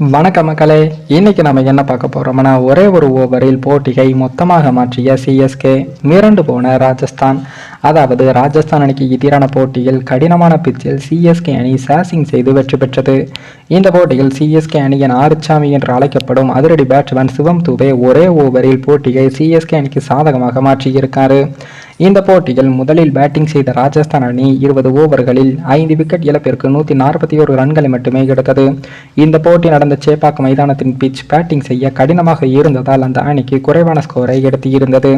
வணக்க மக்களே. இன்னைக்கு நம்ம என்ன பார்க்க போறோம்னா ஒரே ஒரு ஓவரில் போட்டியை மொத்தமாக மாற்றிய சிஎஸ்கே மிரண்டு போன ராஜஸ்தான். அதாவது ராஜஸ்தான் அணிக்கு எதிரான போட்டியில் கடினமான பிச்சில் சிஎஸ்கே அணி சாசிங் செய்து வெற்றி பெற்றது. இந்த போட்டியில் சிஎஸ்கே அணியின் ஆறுச்சாமி என்று அழைக்கப்படும் அதிரடி பேட்ஸ்மேன் சிவம் துபே ஒரே ஓவரில் போட்டியை சிஎஸ்கே அணிக்கு சாதகமாக மாற்றியிருக்காரு. இந்த போட்டியில் முதலில் பேட்டிங் செய்த ராஜஸ்தான் அணி இருபது ஓவர்களில் ஐந்து விக்கெட் இழப்பிற்கு நூற்றி நாற்பத்தி ஒரு ரன்களை மட்டுமே எடுத்தது. இந்த போட்டி நடந்த சேப்பாக் மைதானத்தின் பிச் பேட்டிங் செய்ய கடினமாக இருந்ததால் அந்த அணிக்கு குறைவான ஸ்கோரை எடுத்து இருந்தது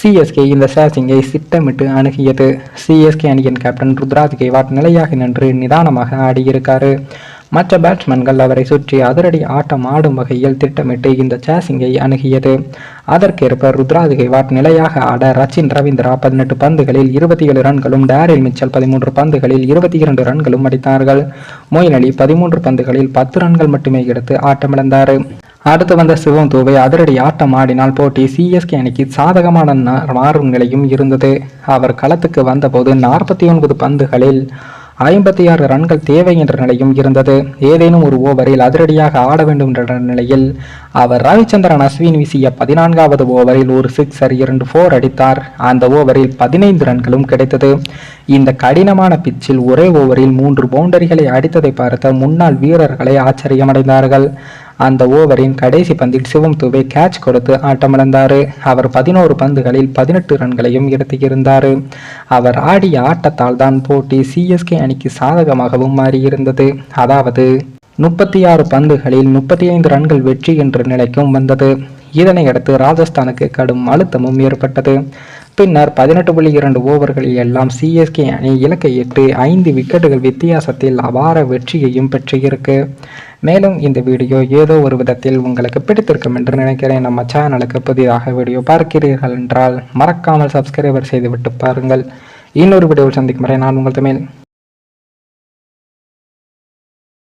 சிஎஸ்கே இந்த சேசிங்கை திட்டமிட்டு அணுகியது. சிஎஸ்கே அணியின் கேப்டன் ருத்ராஜ் கேவாட் நிலையாக நின்று நிதானமாக ஆடியிருக்காரு. மற்ற பேட்ஸ்மேன்கள் அவரை சுற்றி அதிரடி ஆட்டம் ஆடும் வகையில் திட்டமிட்டு இந்த சேசிங்கை அணுகியது. அதற்கேற்ப ருத்ராஜ் கெய்வாட் நிலையாக ஆட ரச்சின் ரவீந்திரா பதினெட்டு பந்துகளில் இருபத்தி ஏழு ரன்களும் டேரில் மிச்சல் பதிமூன்று பந்துகளில் இருபத்தி இரண்டு ரன்களும் அடித்தார்கள். மொயின் அலி பதிமூன்று பந்துகளில் பத்து ரன்கள் மட்டுமே எடுத்து ஆட்டமிழந்தார். அடுத்து வந்த சிவம் தூவை அதிரடி ஆட்டம் ஆடினால் போட்டி சிஎஸ்கே அணிக்கு சாதகமான நா- மாறும் நிலையும் இருந்தது. அவர் களத்துக்கு வந்தபோது நாற்பத்தி ஒன்பது பந்துகளில் ஐம்பத்தி ஆறு ரன்கள் தேவை என்ற நிலையும் இருந்தது. ஏதேனும் ஒரு ஓவரில் அதிரடியாக ஆட வேண்டும் என்ற நிலையில் அவர் ரவிச்சந்திரன் அஸ்வின் வீசிய பதினான்காவது ஓவரில் ஒரு சிக்ஸர் இரண்டு ஃபோர் அடித்தார். அந்த ஓவரில் பதினைந்து ரன்களும் கிடைத்தது. இந்த கடினமான பிச்சில் ஒரே ஓவரில் மூன்று பவுண்டரிகளை அடித்ததை பார்த்த முன்னாள் வீரர்களை ஆச்சரியமடைந்தார்கள். அந்த ஓவரின் கடைசி பந்தில் சிவம் தூவை கேட்ச் கொடுத்து ஆட்டமிழந்தார். அவர் பதினோரு பந்துகளில் பதினெட்டு ரன்களையும் எடுத்திருந்தார். அவர் ஆடிய ஆட்டத்தால் தான் போட்டி சிஎஸ்கே அணிக்கு சாதகமாகவும் மாறியிருந்தது. அதாவது முப்பத்தி ஆறு பந்துகளில் முப்பத்தி ஐந்து ரன்கள் வெற்றி என்ற நிலைக்கும் வந்தது. இதனையடுத்து ராஜஸ்தானுக்கு கடும் அழுத்தமும் ஏற்பட்டது. பின்னர் பதினெட்டு புள்ளி இரண்டு ஓவர்களில் எல்லாம் சிஎஸ்கே அணி இலக்கை எட்டு ஐந்து விக்கெட்டுகள் வித்தியாசத்தில் அபார வெற்றியையும் பெற்றிருக்கு. மேலும் இந்த வீடியோ ஏதோ ஒரு விதத்தில் உங்களுக்கு பிடித்திருக்கும் என்று நினைக்கிறேன். நம்ம சேனலுக்கு புதிதாக வீடியோ பார்க்கிறீர்கள் என்றால் மறக்காமல் சப்ஸ்கிரைபர் செய்துவிட்டு பாருங்கள். இன்னொரு வீடியோவில் சந்திக்கும் வரை நான் உங்கள் தமிழ்.